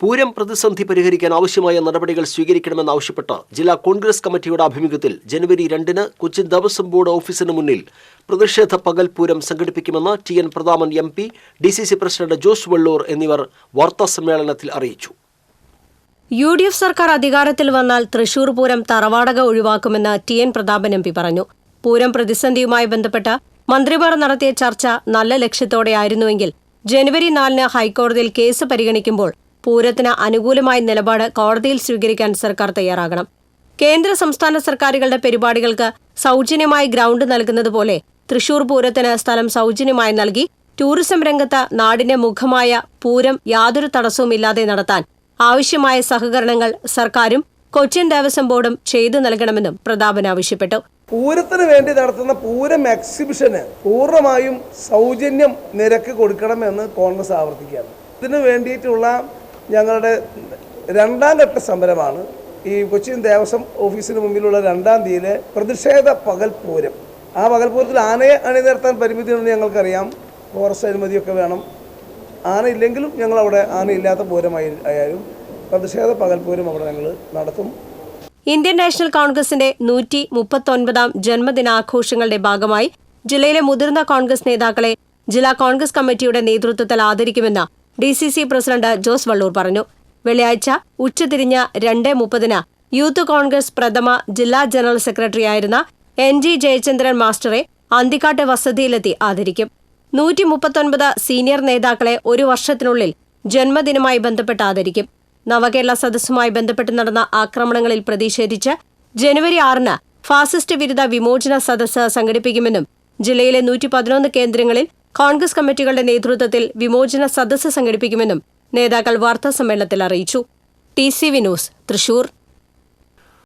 പൂരം പ്രതിസന്ധി പരിഹരിക്കാൻ ആവശ്യമായ നടപടികൾ സ്വീകരിക്കണമെന്നാവശ്യപ്പെട്ട് ജില്ലാ കോൺഗ്രസ് കമ്മിറ്റിയുടെ ആഭിമുഖ്യത്തിൽ ജനുവരി രണ്ടിന് കൊച്ചിൻ ദേവസ്വം ബോർഡ് ഓഫീസിന് മുന്നിൽ പ്രതിഷേധ പകൽ പൂരം സംഘടിപ്പിക്കുമെന്ന് T N Prathapan M P D C C president Jose Vellur എന്നിവർ വാർത്താസമ്മേളനത്തിൽ അറിയിച്ചു. യു ഡി എഫ് സർക്കാർ അധികാരത്തിൽ വന്നാൽ തൃശൂർ പൂരം തറവാടക ഒഴിവാക്കുമെന്ന് T N Prathapan M P പറഞ്ഞു. പൂരം പ്രതിസന്ധിയുമായി ബന്ധപ്പെട്ട് മന്ത്രിമാർ നടത്തിയ ചർച്ച നല്ല ലക്ഷ്യത്തോടെയായിരുന്നുവെങ്കിൽ ജനുവരി നാലിന് ഹൈക്കോടതിയിൽ കേസ് പരിഗണിക്കുമ്പോൾ പൂരത്തിന് അനുകൂലമായ നിലപാട് കോടതിയിൽ സ്വീകരിക്കാൻ സർക്കാർ തയ്യാറാകണം. കേന്ദ്ര സംസ്ഥാന സർക്കാരുകളുടെ പരിപാടികൾക്ക് സൗജന്യമായി ഗ്രൗണ്ട് നൽകുന്നതുപോലെ തൃശൂർ പൂരത്തിന് സ്ഥലം സൗജന്യമായി നൽകി ടൂറിസം രംഗത്ത് നാടിന്റെ മുഖമായ പൂരം യാതൊരു തടസ്സവുമില്ലാതെ നടത്താൻ ആവശ്യമായ സഹകരണങ്ങൾ സർക്കാരും കൊച്ചിൻ ദേവസ്വം ബോർഡും ചെയ്തു നൽകണമെന്നും പ്രതാപൻ ആവശ്യപ്പെട്ടു. പൂരത്തിന് വേണ്ടി നടത്തുന്ന പൂരം എക്സിബിഷന് പൂർണമായും സൗജന്യം നിരക്ക് കൊടുക്കണമെന്ന് കോൺഗ്രസ് ആവർത്തിക്കുകയാണ്. ഇതിനു വേണ്ടിയിട്ടുള്ള ഞങ്ങളുടെ രണ്ടാം ഘട്ട സമരമാണ്. ഈ കൊച്ചിൻ ദേവസ്വം ഓഫീസിന് മുമ്പിലുള്ള രണ്ടാം തീയതിയിലെ പ്രതിഷേധ പകൽ പൂരം. ആ പകൽ പൂരത്തിൽ ആനയെ അണിനിരത്താൻ പരിമിതിയുണ്ടെന്ന് ഞങ്ങൾക്കറിയാം. ഫോറസ്റ്റ് അനുമതിയൊക്കെ വേണം. ആന ഇല്ലെങ്കിലും ഞങ്ങൾ അവിടെ ആനയില്ലാത്ത പൂരമായി ആയാലും പ്രതിഷേധ പകൽ പൂരം അവിടെ ഞങ്ങൾ നടത്തും. ഇന്ത്യൻ നാഷണൽ കോൺഗ്രസിന്റെ നൂറ്റി മുപ്പത്തൊൻപതാം ജന്മദിനാഘോഷങ്ങളുടെ ഭാഗമായി ജില്ലയിലെ മുതിർന്ന കോൺഗ്രസ് നേതാക്കളെ ജില്ലാ കോൺഗ്രസ് കമ്മിറ്റിയുടെ നേതൃത്വത്തിൽ ആദരിക്കുമെന്ന് D C C president Jose Vallur പറഞ്ഞു. വെള്ളിയാഴ്ച ഉച്ചതിരിഞ്ഞ രണ്ട് മുപ്പതിന് യൂത്ത് കോൺഗ്രസ് പ്രഥമ ജില്ലാ ജനറൽ സെക്രട്ടറിയായിരുന്ന എൻ ജി ജയചന്ദ്രൻ മാസ്റ്ററെ അന്തിക്കാട്ട് വസതിയിലെത്തി ആദരിക്കും. നൂറ്റി മുപ്പത്തൊൻപത് സീനിയർ നേതാക്കളെ ഒരു വർഷത്തിനുള്ളിൽ ജന്മദിനമായി ബന്ധപ്പെട്ട് ആദരിക്കും. നവകേരള സദസ്സുമായി ബന്ധപ്പെട്ട് നടന്ന ആക്രമണങ്ങളിൽ പ്രതിഷേധിച്ച് ജനുവരി ആറിന് ഫാസിസ്റ്റ് വിരുദ്ധ വിമോചന സദസ്സ് സംഘടിപ്പിക്കുമെന്നും ജില്ലയിലെ നൂറ്റി പതിനൊന്ന് കേന്ദ്രങ്ങളിൽ കോൺഗ്രസ് കമ്മിറ്റികളുടെ നേതൃത്വത്തിൽ വിമോചന സദസ്സ് സംഘടിപ്പിക്കുമെന്നും നേതാക്കൾ വാർത്താസമ്മേളനത്തിൽ അറിയിച്ചു. T C V news Thrissur.